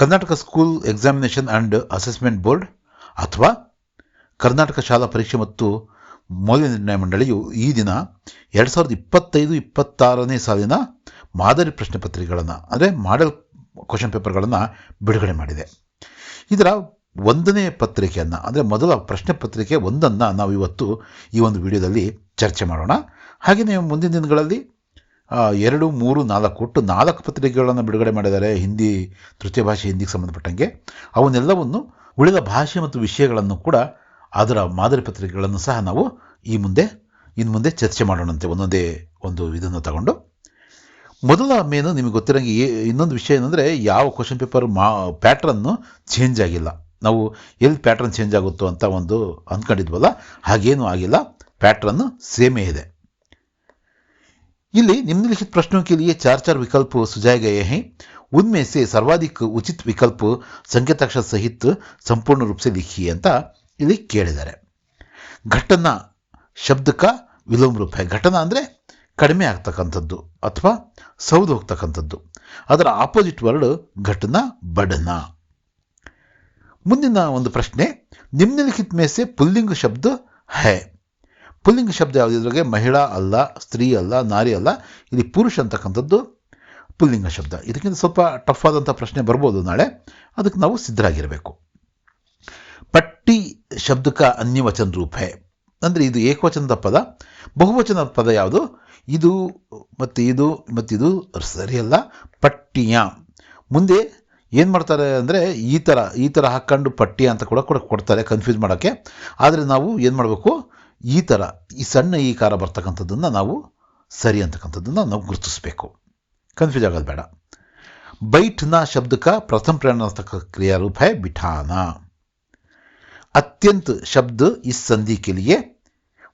Karnataka school examination and assessment board ಅಥವಾ ಕರ್ನಾಟಕ ಶಾಲಾ ಪರೀಕ್ಷೆ ಮತ್ತು ಮೌಲ್ಯ ನಿರ್ಣಯ ಮಂಡಳಿಯು ಈ ದಿನ ಎರಡು ಸಾವಿರದ ಇಪ್ಪತ್ತೈದು, ಇಪ್ಪತ್ತಾರನೇ ಸಾಲಿನ ಮಾದರಿ ಪ್ರಶ್ನೆ ಪತ್ರಿಕೆಗಳನ್ನು, ಅಂದರೆ ಮಾಡೆಲ್ ಕ್ವಶನ್ ಪೇಪರ್ಗಳನ್ನು ಬಿಡುಗಡೆ ಮಾಡಿದೆ. ಇದರ ಒಂದನೇ ಪತ್ರಿಕೆಯನ್ನು, ಅಂದರೆ ಮೊದಲ ಪ್ರಶ್ನೆ ಪತ್ರಿಕೆ ಒಂದನ್ನು ನಾವು ಇವತ್ತು ಈ ಒಂದು ವಿಡಿಯೋದಲ್ಲಿ ಚರ್ಚೆ ಮಾಡೋಣ. ಹಾಗೆಯೇ ಮುಂದಿನ ದಿನಗಳಲ್ಲಿ ಎರಡು, ಮೂರು, ನಾಲ್ಕು, ಒಟ್ಟು ನಾಲ್ಕು ಪತ್ರಿಕೆಗಳನ್ನು ಬಿಡುಗಡೆ ಮಾಡಿದ್ದಾರೆ ಹಿಂದಿ, ತೃತೀಯ ಭಾಷೆ, ಹಿಂದಿಗೆ ಸಂಬಂಧಪಟ್ಟಂಗೆ. ಅವನ್ನೆಲ್ಲವನ್ನು ಉಳಿದ ಭಾಷೆ ಮತ್ತು ವಿಷಯಗಳನ್ನು ಕೂಡ ಅದರ ಮಾದರಿ ಪತ್ರಿಕೆಗಳನ್ನು ಸಹ ನಾವು ಈ ಮುಂದೆ ಇನ್ನು ಮುಂದೆ ಚರ್ಚೆ ಮಾಡೋಣಂತೆ ಒಂದೊಂದೇ ಒಂದು ಇದನ್ನು ತಗೊಂಡು. ಮೊದಲ ಮೇನು ನಿಮಗೆ ಗೊತ್ತಿರೋಂಗೆ ಇನ್ನೊಂದು ವಿಷಯ ಏನಂದರೆ ಯಾವ ಕ್ವಶನ್ ಪೇಪರ್ ಮಾ ಪ್ಯಾಟ್ರನ್ನು ಚೇಂಜ್ ಆಗಿಲ್ಲ. ನಾವು ಎಲ್ಲಿ ಪ್ಯಾಟ್ರನ್ ಚೇಂಜ್ ಆಗುತ್ತೋ ಅಂತ ಒಂದು ಅಂದ್ಕೊಂಡಿದ್ವಲ್ಲ ಹಾಗೇನೂ ಆಗಿಲ್ಲ. ಪ್ಯಾಟ್ರನ್ನು ಸೇಮೇ ಇದೆ. ಇಲ್ಲಿ निम्नलिखित प्रश्नों के लिए चार चार विकल्प सुझाए गए हैं उनमें से सर्वाधिक उचित विकल्प संकेताक्षर सहित ಸಂಪೂರ್ಣ ರೂಪ से लिखिए ಅಂತ ಇಲ್ಲಿ ಕೇಳಿದ್ದಾರೆ ಘಟನ ಶಬ್ದಕ ವಿಲೋಮ ರೂಪ है. ಘಟನ ಅಂದರೆ ಕಡಿಮೆ ಆಗ್ತಕ್ಕಂಥದ್ದು ಅಥವಾ ಸೌದು ಹೋಗ್ತಕ್ಕಂಥದ್ದು ಅದರ ಆಪೋಸಿಟ್ ವರ್ಡ್ ಘಟನ ಬಡನ ಮುಂದಿನ ಒಂದು ಪ್ರಶ್ನೆ ನಿಮ್ನಲಿಖಿತ ಮೇ ಸೆ ಪುಲ್ಲಿಂಗ ಶಬ್ದ ಹೈ ಪುಲ್ಲಿಂಗ ಶಬ್ದ ಯಾವುದು? ಇದ್ರಾಗೆ ಮಹಿಳಾ ಅಲ್ಲ, ಸ್ತ್ರೀ ಅಲ್ಲ, ನಾರಿ ಅಲ್ಲ, ಇಲ್ಲಿ ಪುರುಷ ಅಂತಕ್ಕಂಥದ್ದು ಪುಲ್ಲಿಂಗ ಶಬ್ದ. ಇದಕ್ಕಿಂತ ಸ್ವಲ್ಪ ಟಫ್ ಆದಂಥ ಪ್ರಶ್ನೆ ಬರ್ಬೋದು ನಾಳೆ. ಅದಕ್ಕೆ ನಾವು ಸಿದ್ಧರಾಗಿರಬೇಕು. ಪಟ್ಟಿ ಶಬ್ದಕ ಅನ್ಯವಚನ ರೂಪೆ. ಅಂದರೆ ಇದು ಏಕವಚನದ ಪದ. ಬಹುವಚನದ ಪದ ಯಾವುದು? ಇದು ಮತ್ತು ಇದು ಮತ್ತಿದು ಸರಿಯಲ್ಲ. ಪಟ್ಟಿಯ. ಮುಂದೆ ಏನು ಮಾಡ್ತಾರೆ ಅಂದರೆ ಈ ಥರ ಈ ಥರ ಹಾಕ್ಕೊಂಡು ಪಟ್ಟಿ ಅಂತ ಕೂಡ ಕೂಡ, ಕೊಡ್ತಾರೆ ಕನ್ಫ್ಯೂಸ್ ಮಾಡೋಕ್ಕೆ. ಆದರೆ ನಾವು ಏನು ಮಾಡಬೇಕು? ಈ ಥರ ಈ ಸಣ್ಣ ಈ ಕಾರ ಬರ್ತಕ್ಕಂಥದ್ದನ್ನು ನಾವು ಸರಿ ಅಂತಕ್ಕಂಥದ್ದನ್ನು ನಾವು ಗುರುತಿಸಬೇಕು ಕನ್ಫ್ಯೂಸ್ ಆಗೋದು ಬೇಡ ಬೈಟ್ನ ಶಬ್ದಕ ಪ್ರಥಮ ಪ್ರೇರಣಾತ್ಮಕ ಕ್ರಿಯಾ रूप है बिठाना अत्यंत शब्द इस संधि के लिए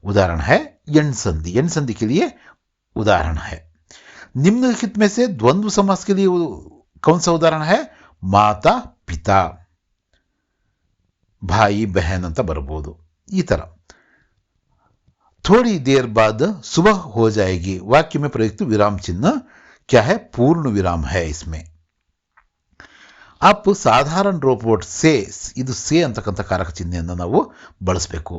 उदाहरण है यण संधि यण संधि के लिए उदाहरण है निम्नलिखित में से द्वंद्व समास के लिए उ- कौन सा उदाहरण है ಮಾತಾ ಪಿತಾ ಭಾಯಿ ಬಹನ್ ಅಂತ ಬರ್ಬೋದು ಈ ಥರ थोड़ी देर बाद सुबह हो जाएगी वाक्य में प्रयुक्त विराम चिन्ह क्या है पूर्ण विराम है इसमें ಅಪ್ ಸಾಧಾರಣ ರೋಬೋಟ್ ಸೇ ಇದು ಸೇ ಅಂತಕ್ಕಂಥ ಕಾರಕ ಚಿಹ್ನೆಯನ್ನು ನಾವು ಬಳಸಬೇಕು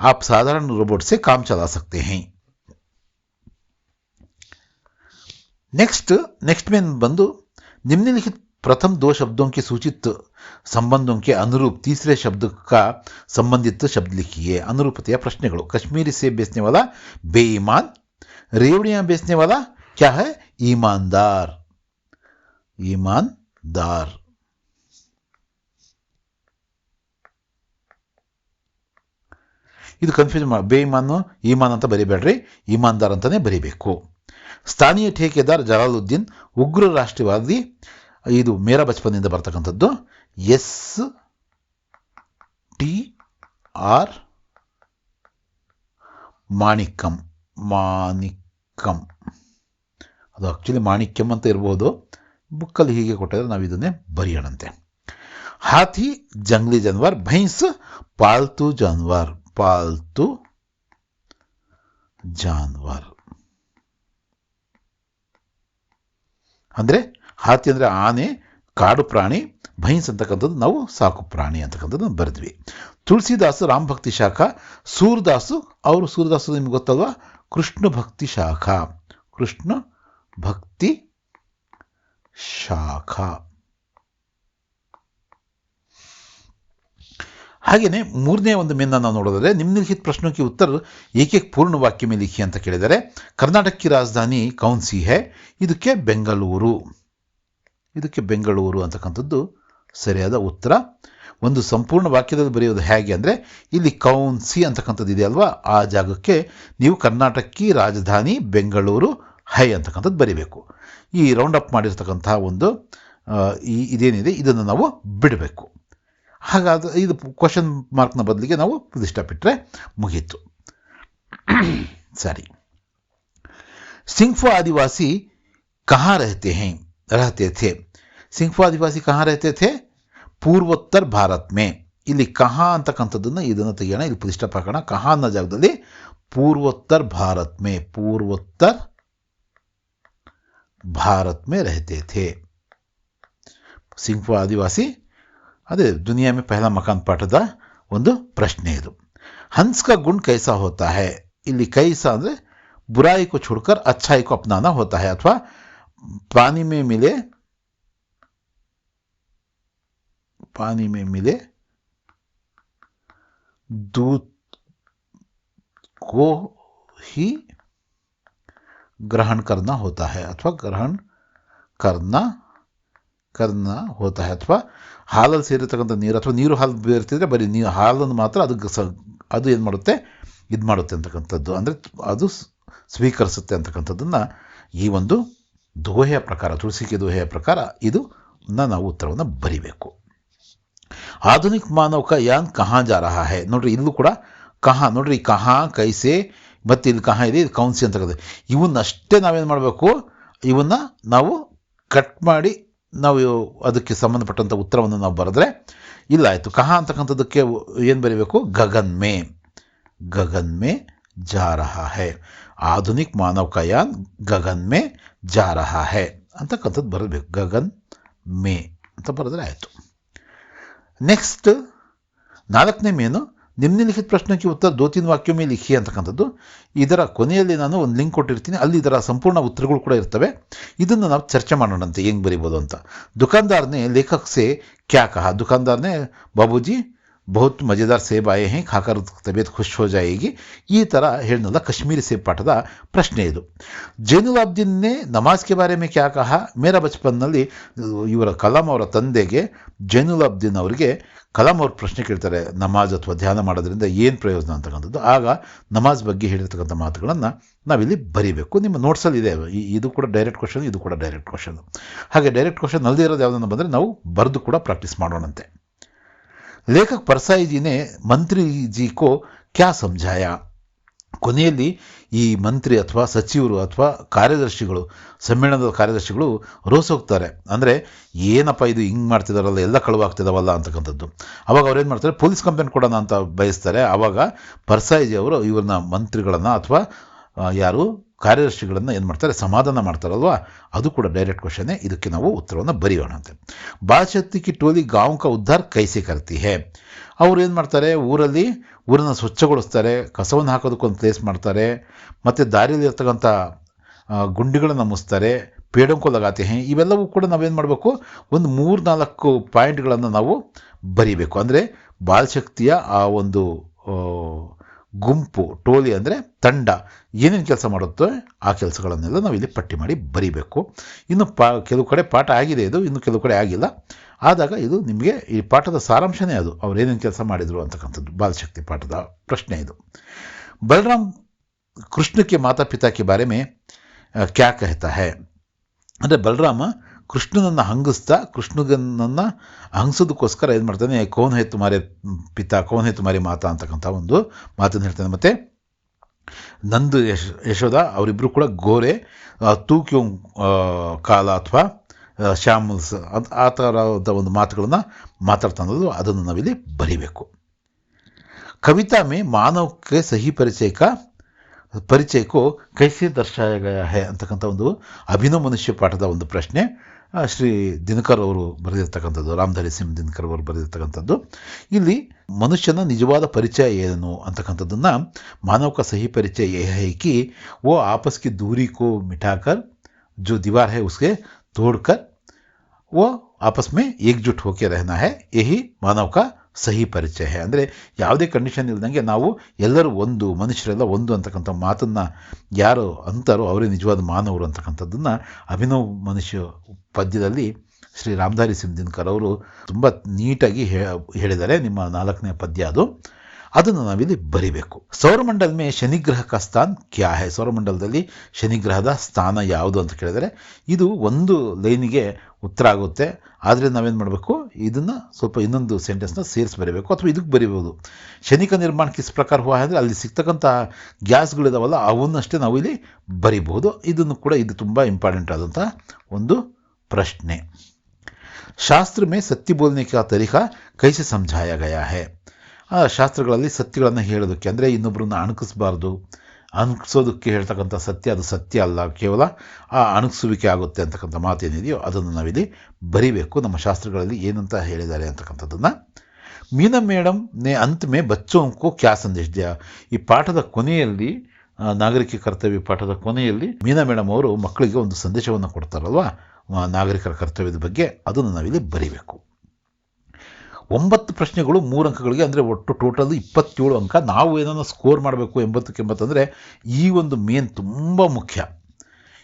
आप साधारण रोबोट से काम चला सकते हैं नेक्स्ट नेक्स्ट में बंदु निम्नलिखित प्रथम दो शब्दों की सूचित संबंधों के अनुरूप तीसरे शब्द का संबंधित शब्द लिखिए अनुरूपतया प्रश्नಗಳು कश्मीरी से बेचने वाला बेईमान रेवड़ियां बेचने वाला क्या है ईमानदार ईमानदार ಇದು ಕನ್ಫ್ಯೂಸ್ ಮಾಡಿ ಬೇಯಿಮಾನು ಈಮಾನ್ ಅಂತ ಬರಿಬೇಡ್ರಿ ಈಮಾನ್ದಾರ್ ಅಂತಲೇ ಬರಿಬೇಕು ಸ್ಥಾನೀಯ ಠೇಕೆದಾರ್ ಜಲಾಲುದ್ದೀನ್ ಉಗ್ರ ರಾಷ್ಟ್ರವಾದಿ ಇದು ಮೇರಾ ಬಚ್ಪನ್ನಿಂದ ಬರ್ತಕ್ಕಂಥದ್ದು. S, T, R, Manikam. Manikam. ಅದು ಆ್ಯಕ್ಚುಲಿ ಮಾಣಿಕ್ಯಂ ಅಂತ ಇರ್ಬೋದು. ಬುಕ್ಕಲ್ಲಿ ಹೀಗೆ ಕೊಟ್ಟರೆ ನಾವು ಇದನ್ನೇ ಬರೆಯೋಣಂತೆ. ಹಾಥಿ, ಜಂಗ್ಲಿ ಜಾನುವಾರ್ ಭೈಂಸ್ ಪಾಲ್ತು ಜಾನುವಾರ್. ಪಾಲ್ತು ಜಾನುವಾರ್. ಅಂದರೆ ಹಾತಿ ಅಂದರೆ ಆನೆ, ಕಾಡು ಪ್ರಾಣಿ, ಭೈನ್ಸ್ ಅಂತಕ್ಕಂಥದ್ದು ನಾವು ಸಾಕು ಪ್ರಾಣಿ ಅಂತಕ್ಕಂಥದ್ದು ಬರೆದ್ವಿ. ತುಳಸಿದಾಸು ರಾಮ ಭಕ್ತಿ ಶಾಖ, ಸೂರದಾಸು, ಅವರು ಸೂರದಾಸು ನಿಮ್ಗೆ ಗೊತ್ತಲ್ವಾ? ಕೃಷ್ಣ ಭಕ್ತಿ ಶಾಖ. ಕೃಷ್ಣ ಭಕ್ತಿ ಶಾಖ. ಹಾಗೆಯೇ ಮೂರನೇ ಒಂದು ಮೇನ್ನ ನಾವು ನೋಡೋದಾದರೆ ನಿಮ್ಮ ನಿಲಿಖಿತ ಪ್ರಶ್ನಕ್ಕೆ ಉತ್ತರ ಏಕೆ ಪೂರ್ಣ ವಾಕ್ಯ ಮೇಲೆ ಲಿಖಿ ಅಂತ ಕೇಳಿದರೆ ಕರ್ನಾಟಕಕ್ಕೆ ರಾಜಧಾನಿ ಕೌನ್ಸಿ ಹೇ ಇದಕ್ಕೆ ಬೆಂಗಳೂರು. ಇದಕ್ಕೆ ಬೆಂಗಳೂರು ಅಂತಕ್ಕಂಥದ್ದು ಸರಿಯಾದ ಉತ್ತರ. ಒಂದು ಸಂಪೂರ್ಣ ವಾಕ್ಯದಲ್ಲಿ ಬರೆಯೋದು ಹೇಗೆ ಅಂದರೆ, ಇಲ್ಲಿ ಕೌನ್ಸಿ ಅಂತಕ್ಕಂಥದ್ದು ಇದೆ ಅಲ್ವಾ? ಆ ಜಾಗಕ್ಕೆ ನೀವು ಕರ್ನಾಟಕಿ ರಾಜಧಾನಿ ಬೆಂಗಳೂರು ಹೈ ಅಂತಕ್ಕಂಥದ್ದು ಬರಿಬೇಕು. ಈ ರೌಂಡ್ ಅಪ್ ಮಾಡಿರ್ತಕ್ಕಂತಹ ಒಂದು ಈ ಇದೇನಿದೆ, ಇದನ್ನು ನಾವು ಬಿಡಬೇಕು. ಹಾಗಾದ, ಇದು ಕ್ವಶನ್ ಮಾರ್ಕ್ನ ಬದಲಿಗೆ ನಾವು ಪ್ರತಿಷ್ಠಾಪಿಟ್ರೆ ಮುಗೀತು. ಸರಿ. ಸಿಂಗ್ಫು ಆದಿವಾಸಿ ಕಹಾ ರಹತೆ ಹೆಂ. रहते थे ಸಿಂಖ್ವಾ ಆದಿವಾಸಿ ಕಹಾಂ ರಹತೆ ಥೆ ಪೂರ್ವೋತ್ತರ ಭಾರತ್ ಮೇ ಇಲ್ಲಿ ಕಹಾ ಅಂತಕ್ಕಂಥದ್ದನ್ನು ಇದನ್ನು ತೆಗೆಯೋಣ ಇಲ್ಲಿ ಪ್ರತಿಷ್ಠಾಪ ಹಾಕೋಣ ಕಹಾ ಅನ್ನೋ ಜಾಗದಲ್ಲಿ ಪೂರ್ವೋತ್ತರ ಭಾರತ್ ಮೇ ಪೂರ್ವೋತ್ತರ ಭಾರತ್ ಮೇ ರಹತೆ ಥೆ ಸಿಂಖ್ವಾ ಆದಿವಾಸಿ ಅದೇ ದುನಿಯಾ ಮೇ ಪಹಲ ಮಕಾನ್ ಪಾಠದ ಒಂದು ಪ್ರಶ್ನೆ ಇದು ಹನ್ಸ್ಕ ಗುಣ್ ಕೈಸಾ ಹೋತಾ ಹೇ ಇಲ್ಲಿ ಕೈಸಾ ಅಂದರೆ ಬುರಾಯಿ ಕೋ ಛುಡ್ಕರ್ ಅಚ್ಛಾಯಿ ಕೋ ಅಪ್ನಾನ ಹೋತಾ ಹೇ ಅಥವಾ पानी में मिले पानी में मिले दूध को ही ग्रहण करना होता है अथवा ग्रहण करना ಕರ್ನ ಹೋತಾ ಹೈ ಅಥವಾ ಹಾಲಲ್ಲಿ ಸೇರಿರ್ತಕ್ಕಂಥ ನೀರು ಅಥವಾ ನೀರು ಹಾಲು ಬೇರ್ತಿದ್ರೆ ಬರೀ ನೀರು ಹಾಲನ್ನು ಮಾತ್ರ ಅದಕ್ಕೆ ಸ ಅದು ಏನು ಮಾಡುತ್ತೆ ಇದು ಮಾಡುತ್ತೆ ಅಂತಕ್ಕಂಥದ್ದು ಅಂದರೆ ಅದು ಸ್ವೀಕರಿಸುತ್ತೆ ಅಂತಕ್ಕಂಥದ್ದನ್ನು ಈ ಒಂದು ದೋಹೆಯ ಪ್ರಕಾರ ತುಳಸಿಕೆ ದೋಹೆಯ ಪ್ರಕಾರ ಇದು ನಾವು ಉತ್ತರವನ್ನು ಬರಿಬೇಕು. ಆಧುನಿಕ ಮಾನವಕ ಯಾನ್ ಕಹಾ ಜಾ ರಹಾ ಹೇ? ನೋಡ್ರಿ, ಇಲ್ಲೂ ಕೂಡ ಕಹಾ, ನೋಡ್ರಿ, ಕಹಾ, ಕೈಸೆ, ಮತ್ತು ಇಲ್ಲಿ ಕಹಾ ಇದೆ, ಇದು ಕೌನ್ಸಿ ಅಂತಕ್ಕಂಥ ಇವನ್ನಷ್ಟೇ ನಾವೇನು ಮಾಡಬೇಕು? ಇವನ್ನು ನಾವು ಕಟ್ ಮಾಡಿ ನಾವು ಅದಕ್ಕೆ ಸಂಬಂಧಪಟ್ಟಂಥ ಉತ್ತರವನ್ನು ನಾವು ಬರೆದ್ರೆ, ಇಲ್ಲ ಆಯಿತು, ಕಹ ಅಂತಕ್ಕಂಥದ್ದಕ್ಕೆ ಏನು ಬರೀಬೇಕು? ಗಗನ್ ಮೇ ಗಗನ್ ಮೇ ಜಾ ರಹಾ ಹೈ. ಆಧುನಿಕ ಮಾನವ ಕಯಾನ್ ಗಗನ್ ಮೇ ಜಾ ರಹಾ ಹೈ. ಅಂತಕ್ಕಂಥದ್ದು ಬರಬೇಕು ಗಗನ್ ಮೇ ಅಂತ ಬರೆದ್ರೆ ಆಯಿತು. ನೆಕ್ಸ್ಟ್ ನಾಲ್ಕನೇ ಮೇನು ನಿಮ್ನಲಿಖಿತ ಪ್ರಶ್ನೆಗೆ ಉತ್ತರ ದೋ ತಿನ್ ವಾಕ್ಯ ಮೇಲೆ ಲಿಖಿ ಅಂತಕ್ಕಂಥದ್ದು. ಇದರ ಕೊನೆಯಲ್ಲಿ ನಾನು ಒಂದು ಲಿಂಕ್ ಕೊಟ್ಟಿರ್ತೀನಿ. ಅಲ್ಲಿ ಇದರ ಸಂಪೂರ್ಣ ಉತ್ತರಗಳು ಕೂಡ ಇರ್ತವೆ. ಇದನ್ನು ನಾವು ಚರ್ಚೆ ಮಾಡೋಣಂತೆ. ಹೆಂಗೆ ಬರಿಬೋದು ಅಂತ. ದುಕಾನ್ದಾರನೇ ಲೇಖಕ್ಸೆ ಕ್ಯಾ ಕಹ? ದುಕಾನ್ದಾರ್ನೇ, ಬಾಬೂಜಿ ಬಹುತ್ ಮಜೆದಾರ್ ಸೇಬ್ ಆಯೆ ಹೇ, ಖಾಕರ್ ತಬಿಯತ್ ಖುಷ್ ಹೋ ಜಾಯೇಗಿ. ಈ ಥರ ಹೇಳಿದ್ನಲ್ಲ ಕಾಶ್ಮೀರಿ ಸೇಬ್ ಪಾಠದ ಪ್ರಶ್ನೆ ಇದು. ಜೈನುಲ್ ನಮಾಜ್ಗೆ ಬಾರೆ ಮೇ ಕ್ಯಾ ಕಹಾ? ಮೇರಾ ಬಚ್ಪನ್ನಲ್ಲಿ ಇವರ ಕಲಾಂ ಅವರ ತಂದೆಗೆ ಜೈನುಲ್ ಅಬ್ದಿನ್ ಅವರಿಗೆ ಕಲಾಂ ಅವ್ರ ಪ್ರಶ್ನೆ ಕೇಳ್ತಾರೆ, ನಮಾಜ್ ಅಥವಾ ಧ್ಯಾನ ಮಾಡೋದ್ರಿಂದ ಏನು ಪ್ರಯೋಜನ ಅಂತಕ್ಕಂಥದ್ದು ಆಗ ನಮಾಜ್ ಬಗ್ಗೆ ಹೇಳಿರ್ತಕ್ಕಂಥ ಮಾತುಗಳನ್ನು ನಾವಿಲ್ಲಿ ಬರಿಬೇಕು. ನಿಮ್ಮ ನೋಟ್ಸಲ್ಲಿ ಇದೆ. ಇದು ಕೂಡ ಡೈರೆಕ್ಟ್ ಕ್ವಶನ್ ಇದು ಕೂಡ ಡೈರೆಕ್ಟ್ ಕ್ವಶನ್ ಹಾಗೆ ಡೈರೆಕ್ಟ್ ಕ್ವಶನ್ ಅಲ್ಲದೆ ಇರೋದು ಯಾವುದನ್ನು ಬಂದರೆ ನಾವು ಬರೆದು ಕೂಡ ಪ್ರಾಕ್ಟೀಸ್ ಮಾಡೋಣಂತೆ. ಲೇಖಕ್ ಪರ್ಸಾಯಿ ಜಿನೇ ಮಂತ್ರಿ ಜಿ ಕೋ ಕ್ಯಾ ಸಂಜಾಯ ಕೊನೆಯಲ್ಲಿ ಈ ಮಂತ್ರಿ ಅಥವಾ ಸಚಿವರು ಅಥವಾ ಕಾರ್ಯದರ್ಶಿಗಳು, ಸಮ್ಮೇಳನದ ಕಾರ್ಯದರ್ಶಿಗಳು ರೋಸೋಗ್ತಾರೆ. ಅಂದರೆ ಏನಪ್ಪ ಇದು ಹಿಂಗೆ ಮಾಡ್ತಿದಾರಲ್ಲ, ಎಲ್ಲ ಕಳುವಾಗ್ತಿದಾವಲ್ಲ ಅಂತಕ್ಕಂಥದ್ದು. ಅವಾಗ ಅವ್ರು ಏನು ಮಾಡ್ತಾರೆ, ಪೊಲೀಸ್ ಕಂಪ್ಲೇಂಟ್ ಕೊಡೋಣ ಅಂತ ಬಯಸ್ತಾರೆ. ಆವಾಗ ಪರ್ಸಾಯಿಜಿ ಅವರು ಇವ್ರನ್ನ ಮಂತ್ರಿಗಳನ್ನು ಅಥವಾ ಯಾರು? ಕಾರ್ಯದರ್ಶಿಗಳನ್ನು ಏನು ಮಾಡ್ತಾರೆ? ಸಮಾಧಾನ ಮಾಡ್ತಾರಲ್ವ? ಅದು ಕೂಡ ಡೈರೆಕ್ಟ್ ಕ್ವಶನೇ ಇದಕ್ಕೆ ನಾವು ಉತ್ತರವನ್ನು ಬರೆಯೋಣಂತೆ ಬಾಳಶಕ್ತಿ ಕಿ ಟೋಲಿ ಗಾಂವಕ ಉದ್ಧಾರ ಉದ್ಧಾರ್ ಕೈಸಿ ಕರ್ತಿ ಹೇ ಅವ್ರು ಏನು ಮಾಡ್ತಾರೆ? ಊರಲ್ಲಿ ಊರನ್ನು ಸ್ವಚ್ಛಗೊಳಿಸ್ತಾರೆ, ಕಸವನ್ನು ಹಾಕೋದಕ್ಕೊಂದು ಪ್ಲೇಸ್ ಮಾಡ್ತಾರೆ, ಮತ್ತು ದಾರಿಯಲ್ಲಿ ಇರ್ತಕ್ಕಂಥ ಗುಂಡಿಗಳನ್ನು ಮುಸ್ತಾರೆ ಪೇಡಂಕೋ ಲಗಾತೆ ಹೇ ಇವೆಲ್ಲವೂ ಕೂಡ ನಾವೇನು ಮಾಡಬೇಕು? ಒಂದು ಮೂರು ನಾಲ್ಕು ಪಾಯಿಂಟ್ಗಳನ್ನು ನಾವು ಬರಿಬೇಕು. ಅಂದರೆ ಬಾಲಶಕ್ತಿಯ ಆ ಒಂದು ಗುಂಪು, ಟೋಲಿ ಅಂದರೆ ತಂಡ. ಏನೇನು ಕೆಲಸ ಮಾಡುತ್ತೋ ಆ ಕೆಲಸಗಳನ್ನೆಲ್ಲ ನಾವು ಇಲ್ಲಿ ಪಟ್ಟಿ ಮಾಡಿ ಬರೀಬೇಕು. ಇನ್ನು ಪಾ, ಕೆಲವು ಕಡೆ ಪಾಠ ಆಗಿದೆ ಇದು, ಇನ್ನು ಕೆಲವು ಕಡೆ ಆಗಿಲ್ಲ. ಆದಾಗ ಇದು ನಿಮಗೆ ಈ ಪಾಠದ ಸಾರಾಂಶನೇ ಅದು. ಅವ್ರು ಏನೇನು ಕೆಲಸ ಮಾಡಿದರು ಅಂತಕ್ಕಂಥದ್ದು, ಬಾಲಶಕ್ತಿ ಪಾಠದ ಪ್ರಶ್ನೆ ಇದು. ಬಲರಾಮ್ ಕೃಷ್ಣಕ್ಕೆ ಮಾತಾ ಪಿತಾಕ್ಕೆ ಬಾರೆ ಮೇ ಕ್ಯಾ ಕಹತಾ ಹೇ? ಅಂದರೆ ಬಲರಾಮ ಕೃಷ್ಣನನ್ನು ಹಂಗಿಸ್ತಾ, ಕೃಷ್ಣನನ್ನು ಹಂಗಿಸೋದಕ್ಕೋಸ್ಕರ ಏನು ಮಾಡ್ತಾನೆ ಕೌನ್ ಹೇ ಮಾರಿ ಪಿತಾ, ಕೌನ್ ಹೇ ಮಾರಿ ಮಾತಾ ಅಂತಕ್ಕಂಥ ಒಂದು ಮಾತನ್ನು ಹೇಳ್ತಾನೆ. ಮತ್ತು ನಂದು ಯಶ್, ಯಶೋಧ ಅವರಿಬ್ಬರು ಕೂಡ ಗೋರೆ ತೂಕ್ಯೋ ಕಾಲ ಅಥವಾ ಶ್ಯಾಮಲ್ಸ್ ಆ ಥರದ ಒಂದು ಮಾತುಗಳನ್ನು ಮಾತಾಡ್ತಾನದು ಅದನ್ನು ನಾವಿಲ್ಲಿ ಬರಿಬೇಕು. ಕವಿತಾ ಮೇ ಮಾನವಕ್ಕೆ ಸಹಿ ಪರಿಚಯಕ ಪರಿಚಯಕ್ಕೂ ಕೈಸೆ ದರ್ಶಾಯ ಹೇ ಅಂತಕ್ಕಂಥ ಒಂದು ಅಭಿನವ ಮನುಷ್ಯ ಪಾಠದ ಒಂದು ಪ್ರಶ್ನೆ. ಶ್ರೀ ದಿನಕರ್ ಅವರು ಬರೆದಿರ್ತಕ್ಕಂಥದ್ದು ರಾಮಧರಿ ಸಿಂಹ ದಿನಕರ್ ಅವರು ಬರೆದಿರ್ತಕ್ಕಂಥದ್ದು. ಇಲ್ಲಿ ಮನುಷ್ಯನ ನಿಜವಾದ ಪರಿಚಯ ಏನು ಅಂತಕ್ಕಂಥದ್ದನ್ನು ಮಾನವಕ ಸಹಿ ಪರಿಚಯ ಏಕಿ ಹೈಕಿ, ಓ ಆಪಸ್ಗೆ ದೂರಿ ಕೋ ಮಿಠಾಕರ್, ಜೋ ದಿವಾರ್ ಹೇ ಉಸ್ಗೆ ತೋಡ್ಕರ್, ಓ ಆಪಸ್ ಮೇ ಏಕ್ಜುಟ್ ಹೋಗಿ ರಹನಾ ಹೇ ಯಹಿ ಮಾನವಕ ಸಹಿ ಪರಿಚಯ ಅಂದರೆ ಯಾವುದೇ ಕಂಡೀಷನ್ ಇಲ್ಲದಂಗೆ ನಾವು ಎಲ್ಲರೂ ಒಂದು, ಮನುಷ್ಯರೆಲ್ಲ ಒಂದು ಅಂತಕ್ಕಂಥ ಮಾತನ್ನು ಯಾರು ಅಂತಾರೋ ಅವರೇ ನಿಜವಾದ ಮಾನವರು ಅಂತಕ್ಕಂಥದ್ದನ್ನು ಅಭಿನವ್ ಮನುಷ್ಯ ಪದ್ಯದಲ್ಲಿ ಶ್ರೀ ರಾಮಧಾರಿ ಸಿಂಗ್ ದಿನಕರ್ ಅವರು ತುಂಬ ನೀಟಾಗಿ ಹೇಳಿದ್ದಾರೆ, ನಿಮ್ಮ ನಾಲ್ಕನೇ ಪದ್ಯ ಅದು. ಅದನ್ನು ನಾವಿಲ್ಲಿ ಬರಿಬೇಕು. ಸೌರಮಂಡಲ ಮೇ ಶನಿಗ್ರಹ ಕ ಸ್ಥಾನ್ ಕ್ಯಾ ಹೇ? ಸೌರಮಂಡಲದಲ್ಲಿ ಶನಿಗ್ರಹದ ಸ್ಥಾನ ಯಾವುದು ಅಂತ ಕೇಳಿದರೆ, ಇದು ಒಂದು ಲೈನಿಗೆ ಉತ್ತರ ಆಗುತ್ತೆ. ಆದರೆ ನಾವೇನು ಮಾಡಬೇಕು? ಇದನ್ನು ಸ್ವಲ್ಪ ಇನ್ನೊಂದು ಸೆಂಟೆನ್ಸ್ನ ಸೇರಿಸಿ ಬರೀಬೇಕು, ಅಥವಾ ಇದಕ್ಕೆ ಬರಿಬೋದು. ಶನಿಕ ನಿರ್ಮಾಣ ಕಿಸ್ ಪ್ರಕಾರ ಹೂವು ಅಂದರೆ ಅಲ್ಲಿ ಸಿಗ್ತಕ್ಕಂಥ ಗ್ಯಾಸ್ಗಳಿದಾವಲ್ಲ ಅವನ್ನಷ್ಟೇ ನಾವು ಇಲ್ಲಿ ಬರಿಬಹುದು. ಇದನ್ನು ಕೂಡ ಇದು ತುಂಬ ಇಂಪಾರ್ಟೆಂಟ್ ಆದಂಥ ಒಂದು प्रश्न ಶಾಸ್ತ್ರ ಮೇ ಸತ್ಯ ಬೋಧನೆ ಕಾ ತರೀಕಾ ಕೈಸೆ ಸಮಜಾಯ ಗಯಾ ಹೇ. ಆ ಶಾಸ್ತ್ರಗಳಲ್ಲಿ ಸತ್ಯಗಳನ್ನು ಹೇಳೋದಕ್ಕೆ ಅಂದರೆ ಇನ್ನೊಬ್ಬರನ್ನ ಅಣಕಿಸಬಾರ್ದು. ಅಣಗಿಸೋದಕ್ಕೆ ಹೇಳ್ತಕ್ಕಂಥ ಸತ್ಯ ಅದು ಸತ್ಯ ಅಲ್ಲ, ಕೇವಲ ಆ ಅಣುಕಿಸುವಿಕೆ ಆಗುತ್ತೆ ಅಂತಕ್ಕಂಥ ಮಾತೇನಿದೆಯೋ ಅದನ್ನು ನಾವಿಲ್ಲಿ ಬರಿಬೇಕು. ನಮ್ಮ ಶಾಸ್ತ್ರಗಳಲ್ಲಿ ಏನಂತ ಹೇಳಿದ್ದಾರೆ ಅಂತಕ್ಕಂಥದ್ದನ್ನು. ಮೀನಾ ಮೇಡಮ್ ನೇ ಅಂತಮೇ ಬಚ್ಚೋಂಕು ಕ್ಯಾ ಸಂದೇಶ ಈ ಪಾಠದ ಕೊನೆಯಲ್ಲಿ ನಾಗರಿಕ ಕರ್ತವ್ಯ ಪಾಠದ ಕೊನೆಯಲ್ಲಿ ಮೀನಾ ಮೇಡಮ್ ಅವರು ಮಕ್ಕಳಿಗೆ ಒಂದು ಸಂದೇಶವನ್ನು ಕೊಡ್ತಾರಲ್ವಾ? ನಾಗರಿಕರ ಕರ್ತವ್ಯದ ಬಗ್ಗೆ ಅದನ್ನು ನಾವಿಲ್ಲಿ ಬರಿಬೇಕು. ಒಂಬತ್ತು ಪ್ರಶ್ನೆಗಳು ಮೂರು ಅಂಕಗಳಿಗೆ ಅಂದರೆ ಒಟ್ಟು ಟೋಟಲ್ ಇಪ್ಪತ್ತೇಳು ಅಂಕ. ನಾವು ಏನನ್ನ ಸ್ಕೋರ್ ಮಾಡಬೇಕು ಎಂಬತ್ತಕ್ಕೆ ಎಂಬತ್ತಂದರೆ ಈ ಒಂದು ಮೇನ್ ತುಂಬ ಮುಖ್ಯ.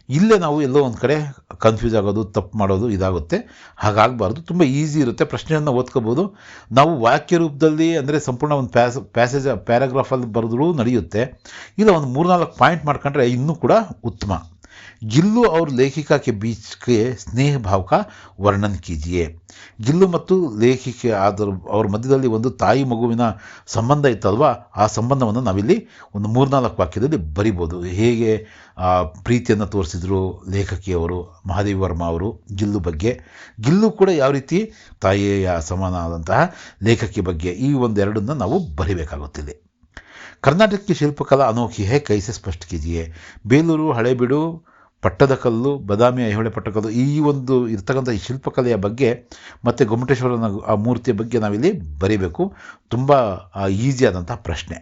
ಇಲ್ಲೇ ನಾವು ಎಲ್ಲೋ ಒಂದು ಕಡೆ ಕನ್ಫ್ಯೂಸ್ ಆಗೋದು, ತಪ್ಪು ಮಾಡೋದು ಇದಾಗುತ್ತೆ. ಹಾಗಾಗಬಾರ್ದು. ತುಂಬ ಈಸಿ ಇರುತ್ತೆ. ಪ್ರಶ್ನೆಯನ್ನು ಓದ್ಕೋಬೋದು. ನಾವು ವಾಕ್ಯ ರೂಪದಲ್ಲಿ ಅಂದರೆ ಸಂಪೂರ್ಣ ಒಂದು ಪ್ಯಾಸ್ ಪ್ಯಾಸೇಜ್ ಪ್ಯಾರಾಗ್ರಾಫಲ್ಲಿ ಬರೆದ್ರೂ ನಡೆಯುತ್ತೆ. ಇಲ್ಲ ಒಂದು ಮೂರ್ನಾಲ್ಕು ಪಾಯಿಂಟ್ ಮಾಡ್ಕೊಂಡ್ರೆ ಇನ್ನೂ ಕೂಡ ಉತ್ತಮ. ಗಿಲ್ಲು ಅವ್ರ ಲೇಖಿಕಾ ಕೆ ಬೀಚ್ಗೆ ಸ್ನೇಹ ಭಾವಕ ಕಾ ವರ್ಣನ್ ಕೀಜಿಯೆ. ಗಿಲ್ಲು ಮತ್ತು ಲೇಖಿಕೆ ಆದರೂ ಅವ್ರ ಮಧ್ಯದಲ್ಲಿ ಒಂದು ತಾಯಿ ಮಗುವಿನ ಸಂಬಂಧ ಇತ್ತಲ್ವಾ? ಆ ಸಂಬಂಧವನ್ನು ನಾವಿಲ್ಲಿ ಒಂದು ಮೂರ್ನಾಲ್ಕು ವಾಕ್ಯದಲ್ಲಿ ಬರಿಬೋದು. ಹೇಗೆ ಪ್ರೀತಿಯನ್ನು ತೋರಿಸಿದ್ರು ಲೇಖಕಿಯವರು, ಮಹಾದೇವಿ ವರ್ಮ ಅವರು ಗಿಲ್ಲು ಬಗ್ಗೆ. ಗಿಲ್ಲು ಕೂಡ ಯಾವ ರೀತಿ ತಾಯಿಯ ಸಮಾನವಾದಂತಹ ಲೇಖಕಿ ಬಗ್ಗೆ ಈ ಒಂದೆರಡನ್ನು ನಾವು ಬರಿಬೇಕಾಗುತ್ತಿದೆ. ಕರ್ನಾಟಕಕ್ಕೆ की ಶಿಲ್ಪಕಲಾ ಅನೋಖಿ ಹೇ ಕೈಸೆ ಸ್ಪಷ್ಟ ಕೀಜಿಯೇ. ಬೇಲೂರು, ಹಳೇಬೀಡು ಪಟ್ಟದಕಲ್ಲು ಬದಾಮಿ ಐಹೊಳೆ ಪಟ್ಟಕಲ್ಲು ಈ ಒಂದು ಇರ್ತಕ್ಕಂಥ ಶಿಲ್ಪಕಲೆಯ ಬಗ್ಗೆ ಮತ್ತು ಗೊಮ್ಮಟೇಶ್ವರನ ಆ ಮೂರ್ತಿಯ ಬಗ್ಗೆ ನಾವಿಲ್ಲಿ ಬರೀಬೇಕು. ತುಂಬ ಈಸಿಯಾದಂತಹ ಪ್ರಶ್ನೆ.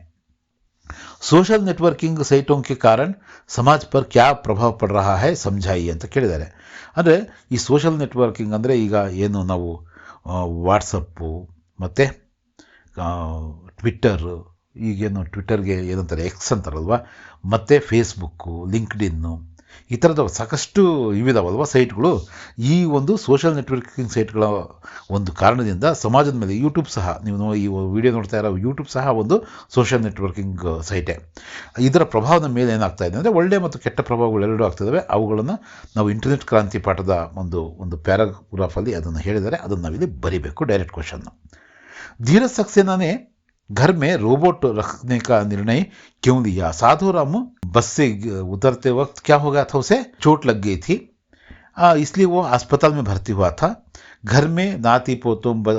ಸೋಷಲ್ ನೆಟ್ವರ್ಕಿಂಗ್ ಸೈಟೋಂಕೆ ಕಾರಣ ಸಮಾಜ ಪರ್ ಕ್ಯಾ ಪ್ರಭಾವ ಪಡ್ರಹ ರಹ ಸಂಜಾಯಿ ಸಮಜಾಯಿ ಅಂತ ಕೇಳಿದ್ದಾರೆ. ಅಂದರೆ ಈ ಸೋಷಲ್ ನೆಟ್ವರ್ಕಿಂಗ್ ಅಂದರೆ ಈಗ ಏನು ನಾವು ವಾಟ್ಸಪ್ಪು ಮತ್ತು ಟ್ವಿಟ್ಟರ್ ಈಗೇನು ಟ್ವಿಟ್ಟರ್ಗೆ ಏನಂತಾರೆ ಎಕ್ಸ್ ಅಂತಾರಲ್ವ? ಮತ್ತು ಫೇಸ್ಬುಕ್ಕು ಲಿಂಕ್ಡಿನ್ನು ಈ ಥರದ ಸಾಕಷ್ಟು ಇವಿದಾವಲ್ವ ಸೈಟ್ಗಳು ಈ ಒಂದು ಸೋಷಿಯಲ್ ನೆಟ್ವರ್ಕಿಂಗ್ ಸೈಟ್ಗಳ ಒಂದು ಕಾರಣದಿಂದ ಸಮಾಜದ ಮೇಲೆ ಯೂಟ್ಯೂಬ್ ಸಹ ನೀವು ಈ ವಿಡಿಯೋ ನೋಡ್ತಾ ಇರೋ ಯೂಟ್ಯೂಬ್ ಸಹ ಒಂದು ಸೋಷಿಯಲ್ ನೆಟ್ವರ್ಕಿಂಗ್ ಸೈಟೇ. ಇದರ ಪ್ರಭಾವದ ಮೇಲೆ ಏನಾಗ್ತಾ ಇದೆ ಅಂದರೆ ಒಳ್ಳೆಯ ಮತ್ತು ಕೆಟ್ಟ ಪ್ರಭಾವಗಳು ಎರಡೂ ಆಗ್ತಿದ್ದಾವೆ ಅವುಗಳನ್ನು ನಾವು ಇಂಟರ್ನೆಟ್ ಕ್ರಾಂತಿ ಪಾಠದ ಒಂದು ಒಂದು ಪ್ಯಾರಾಗ್ರಾಫಲ್ಲಿ ಅದನ್ನು ಹೇಳಿದರೆ ಅದನ್ನು ನಾವಿಲ್ಲಿ ಬರಿಬೇಕು ಡೈರೆಕ್ಟ್ ಕ್ವಶನ್ನು ಧೀರ ಸಕ್ಸೇನಾನೇ घर में रोबोट रखने का निर्णय क्यों लिया साधु राम बस से उतरते वक्त क्या हो गया था उसे चोट लग गई थी आ, इसलिए वो अस्पताल में भर्ती हुआ था घर में नाती पोतों ब-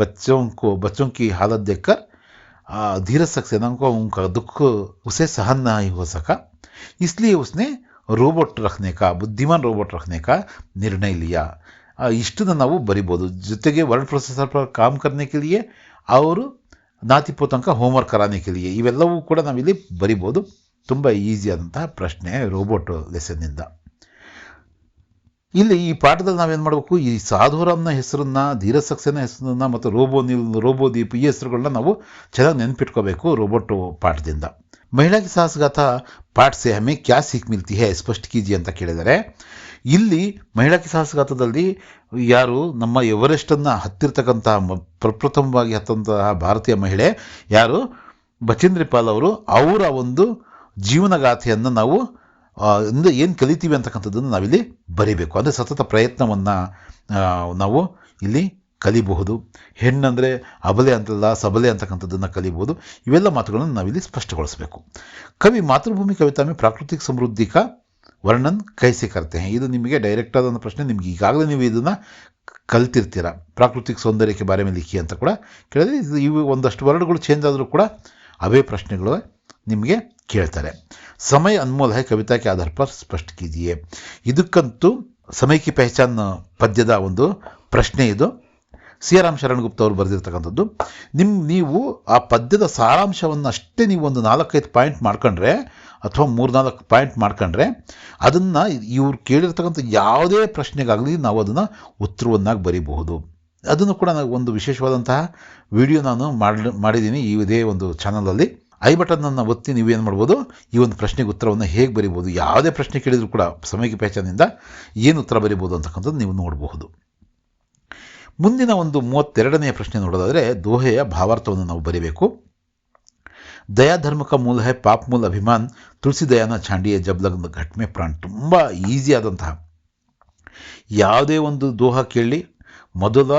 बच्चों को बच्चों की हालत देखकर आ, धीरज सक्सेना को उनका दुख उसे सहन नहीं हो सका इसलिए उसने रोबोट रखने का बुद्धिमान रोबोट रखने का निर्णय लिया ಆ, ಇಷ್ಟನ್ನು ನಾವು ಬರಿಬೋದು ಜೊತೆಗೆ ವರ್ಡ್ ಪ್ರೊಸೆಸರ್ पर काम करने के लिए ಅವರು ನಾತಿಪು ತನಕ ಹೋಮ್ವರ್ಕ್ ಕರಾನೆ ಕೆಲಿಯೇ ಇವೆಲ್ಲವೂ ಕೂಡ ನಾವಿಲ್ಲಿ ಬರಿಬೋದು. ತುಂಬ ಈಸಿಯಾದಂತಹ ಪ್ರಶ್ನೆ ರೋಬೋಟ್ ಲೆಸನ್ನಿಂದ ಇಲ್ಲಿ ಈ ಪಾಠದಲ್ಲಿ ನಾವೇನು ಮಾಡಬೇಕು? ಈ ಸಾಧುರಾಮ್ನ ಹೆಸರನ್ನ ಧೀರ ಸಕ್ಸೇನ ಹೆಸರನ್ನು ಮತ್ತು ರೋಬೋ ನಿಲ್ ರೋಬೋ ದೀಪ್ ಈ ಹೆಸರುಗಳನ್ನ ನಾವು ಚೆನ್ನಾಗಿ ನೆನಪಿಟ್ಕೋಬೇಕು ರೋಬೋಟ್ ಪಾಠದಿಂದ. ಮಹಿಳಾ ಸಾಹಸಗಾಥ ಪಾಠ ಸೆ ಹಮೇ ಕ್ಯಾ ಸಿಕ್ ಮಿಲ್ತಿ ಹೇ, ಸ್ಪಷ್ಟ ಕೀಜಿ ಅಂತ ಕೇಳಿದರೆ ಇಲ್ಲಿ ಮಹಿಳಾ ಕಿ ಸಾಹಸಗಾಥದಲ್ಲಿ ಯಾರು ನಮ್ಮ ಎವರೆಸ್ಟನ್ನು ಹತ್ತಿರ್ತಕ್ಕಂತಹ ಪ್ರಪ್ರಥಮವಾಗಿ ಹತ್ತಂತಹ ಭಾರತೀಯ ಮಹಿಳೆ ಯಾರು? ಬಚೇಂದ್ರಿ ಪಾಲ್ ಅವರು ಅವರ ಒಂದು ಜೀವನಗಾಥೆಯನ್ನು ನಾವು ಏನು ಕಲಿತೀವಿ ಅಂತಕ್ಕಂಥದ್ದನ್ನು ನಾವಿಲ್ಲಿ ಬರಿಬೇಕು. ಅಂದರೆ ಸತತ ಪ್ರಯತ್ನವನ್ನು ನಾವು ಇಲ್ಲಿ ಕಲಿಬಹುದು. ಹೆಣ್ಣಂದರೆ ಅಬಲೆ ಅಂತಲ್ಲ, ಸಬಲೆ ಅಂತಕ್ಕಂಥದ್ದನ್ನು ಕಲಿಬಹುದು. ಇವೆಲ್ಲ ಮಾತುಗಳನ್ನು ನಾವಿಲ್ಲಿ ಸ್ಪಷ್ಟಗೊಳಿಸಬೇಕು. ಕವಿ ಮಾತೃಭೂಮಿ, ಕವಿತಾಮೆ, ಪ್ರಾಕೃತಿಕ ಸಮೃದ್ಧಿ ಕಾ ವರ್ಣನ್ ಕೈಸಿ ಕರ್ತೆ ಇದು ನಿಮಗೆ ಡೈರೆಕ್ಟ್ ಆದಂಥ ಪ್ರಶ್ನೆ. ನಿಮ್ಗೆ ಈಗಾಗಲೇ ನೀವು ಇದನ್ನು ಕಲ್ತಿರ್ತೀರ? ಪ್ರಾಕೃತಿಕ ಸೌಂದರ್ಯಕ್ಕೆ ಬಾರೆ ಮೇಲೆ ಲಿಖಿ ಅಂತ ಕೂಡ ಕೇಳಿದ್ರೆ ಇದು ಇವು ಒಂದಷ್ಟು ವರ್ಡ್ಗಳು ಚೇಂಜ್ ಆದರೂ ಕೂಡ ಅವೇ ಪ್ರಶ್ನೆಗಳು ನಿಮಗೆ ಕೇಳ್ತಾರೆ. ಸಮಯ ಅನ್ಮೋಲ್ ಹೈ ಕವಿತಾ ಕೆ ಆಧಾರ ಪರ್ ಸ್ಪಷ್ಟ ಕೀಜಿಯೇ ಇದಕ್ಕಂತೂ ಸಮಯಕ್ಕೆ ಪಹಚಾನ್ ಪದ್ಯದ ಒಂದು ಪ್ರಶ್ನೆ ಇದು. ಸಿ ಆರ್ ಶರಣ್ ಗುಪ್ತ ಅವರು ಬರೆದಿರ್ತಕ್ಕಂಥದ್ದು. ನಿಮ್ಮ ನೀವು ಆ ಪದ್ಯದ ಸಾರಾಂಶವನ್ನು ಅಷ್ಟೇ ನೀವು ಒಂದು ನಾಲ್ಕೈದು ಪಾಯಿಂಟ್ ಮಾಡ್ಕೊಂಡ್ರೆ, ಅಥವಾ ಮೂರ್ನಾಲ್ಕು ಪಾಯಿಂಟ್ ಮಾಡ್ಕೊಂಡ್ರೆ, ಅದನ್ನು ಇವ್ರು ಕೇಳಿರ್ತಕ್ಕಂಥ ಯಾವುದೇ ಪ್ರಶ್ನೆಗಾಗಲಿ ನಾವು ಅದನ್ನು ಉತ್ತರವನ್ನಾಗಿ ಬರೀಬಹುದು. ಅದನ್ನು ಕೂಡ ನಾನು ಒಂದು ವಿಶೇಷವಾದಂತಹ ವಿಡಿಯೋ ನಾನು ಮಾಡಿ ಮಾಡಿದ್ದೀನಿ ಇದೇ ಒಂದು ಚಾನಲಲ್ಲಿ. ಐ ಬಟನ್ನನ್ನು ಒತ್ತಿ ನೀವೇನು ಮಾಡ್ಬೋದು, ಈ ಒಂದು ಪ್ರಶ್ನೆಗೆ ಉತ್ತರವನ್ನು ಹೇಗೆ ಬರಿಬೋದು ಯಾವುದೇ ಪ್ರಶ್ನೆ ಕೇಳಿದರೂ ಕೂಡ ಸಮಯಕ್ಕೆ ಪೇಚನಿಂದ ಏನು ಉತ್ತರ ಬರಿಬೋದು ಅಂತಕ್ಕಂಥದ್ದು ನೀವು ನೋಡಬಹುದು. ಮುಂದಿನ ಒಂದು ಮೂವತ್ತೆರಡನೆಯ ಪ್ರಶ್ನೆ ನೋಡೋದಾದರೆ ದೋಹೆಯ ಭಾವಾರ್ಥವನ್ನು ನಾವು ಬರೀಬೇಕು. ದಯಾಧರ್ಮಕ ಮೂಲ ಹೈ ಪಾಪ್ ಮೂಲ ಅಭಿಮಾನ್ ತುಳಸಿ ದಯಾನ ಛಾಂಡಿಯ ಜಬ್ಲಗ್ನ ಘಟ್ಮೆ ಪ್ರಾಣ. ತುಂಬ ಈಸಿ ಆದಂತಹ. ಯಾವುದೇ ಒಂದು ದೋಹ ಕೇಳಿ ಮೊದಲ